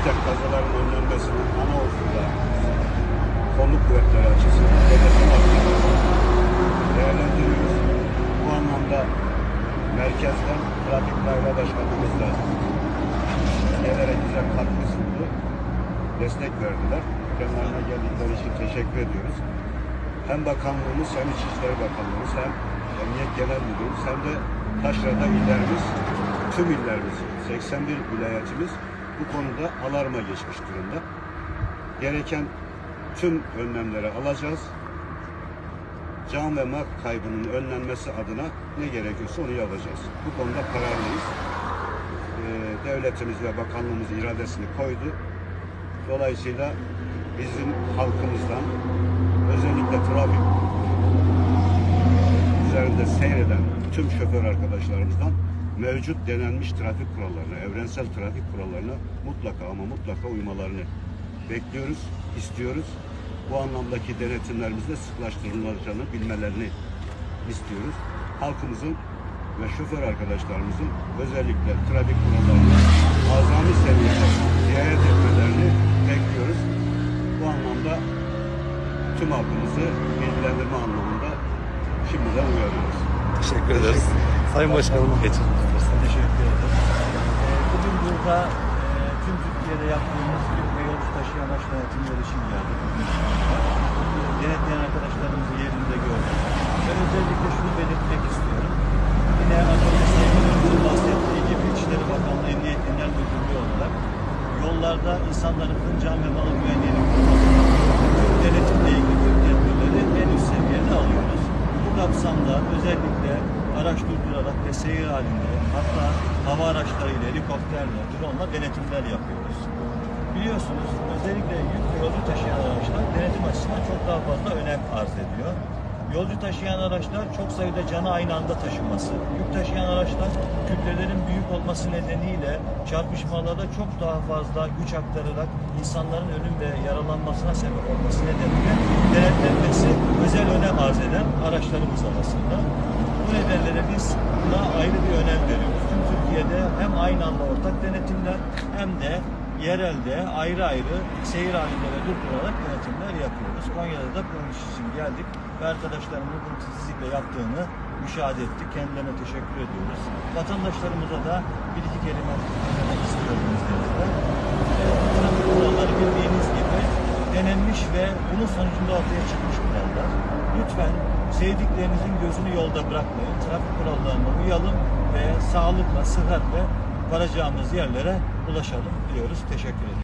kazaların önlenmesinin ana unsurda kolluk kuvvetleri açısından denetim açısından değerlendiriyoruz. Bu anlamda merkezden trafik daire başkanımız da gelerek bize katkı sundu. Destek verdiler. Kendilerine geldikleri için teşekkür ediyoruz. Hem bakanlığımız hem İçişleri Bakanlığımız hem Emniyet Genel Müdürümüz hem de Taşra'da illerimiz, tüm illerimiz, 81 vilayetimiz bu konuda alarma geçmiş durumda. Gereken tüm önlemleri alacağız. Can ve mal kaybının önlenmesi adına ne gerekiyorsa onu yapacağız. Bu konuda kararlıyız. Ee, devletimiz ve bakanlığımız iradesini koydu. Dolayısıyla bizim halkımızdan özellikle trafik üzerinde seyreden tüm şoför arkadaşlarımızdan mevcut denenmiş trafik kurallarına, evrensel trafik kurallarına mutlaka ama mutlaka uymalarını bekliyoruz, istiyoruz. Bu anlamdaki denetimlerimizde sıklaştırılacağını bilmelerini istiyoruz. Halkımızın ve şoför arkadaşlarımızın özellikle trafik kurallarını azami seviyede riayet etmelerini bekliyoruz. Bu anlamda tüm halkımızı bilgilendirme anlamında şimdiden uyarıyoruz. Teşekkür ederiz. Sayın Başkanım geçin. Teşekkür ederim. Ee, Bugün burada e, tüm Türkiye'de yaptığımız ve yolcu taşıyan araç denetimleri için geldik. Denetleyen arkadaşlarımızı yerinde gördük. Ben özellikle şunu belirtmek istiyorum. Yine az önce Sayın bahsettiği gibi İçişleri Bakanlığı Emniyet Genel Müdürlüğü olarak yollarda insanların can ve malı güvenliğini korumasına denetimle ilgili tüm tedbirleri en üst seviyede alıyoruz. Bu kapsamda özellikle araç durdurarak seyir halinde hatta hava araçlarıyla, helikopterle, drone'la denetimler yapıyoruz. Biliyorsunuz özellikle yük ve yolcu taşıyan araçlar denetim açısından çok daha fazla önem arz ediyor. Yolcu taşıyan araçlar çok sayıda canı aynı anda taşıması, yük taşıyan araçlar kütlelerin büyük olması nedeniyle çarpışmalarda çok daha fazla güç aktararak insanların ölüm ve yaralanmasına sebep olması nedeniyle denetlenmesi özel önem arz eden araçlarımız arasında. Bu nedenle biz buna ayrı bir önem veriyoruz. Tüm Türkiye'de hem aynı anda ortak denetimler hem de yerelde ayrı ayrı seyir halinde ve durdurarak denetimler yapıyoruz. Konya'da da bunun için geldik ve arkadaşlarımın bunu titizlikle yaptığını müşahede ettik. Kendilerine teşekkür ediyoruz. Vatandaşlarımıza da bir iki kelime söylemek istiyorum izninizle. Ee, Trafik kuralları bildiğiniz gibi denenmiş ve bunun sonucunda ortaya çıkmış kurallar. Lütfen sevdiklerinizin gözünü yolda bırakmayın. Trafik kurallarına uyalım ve sağlıkla, sıhhatle varacağımız yerlere ulaşalım diyoruz. Teşekkür ederim.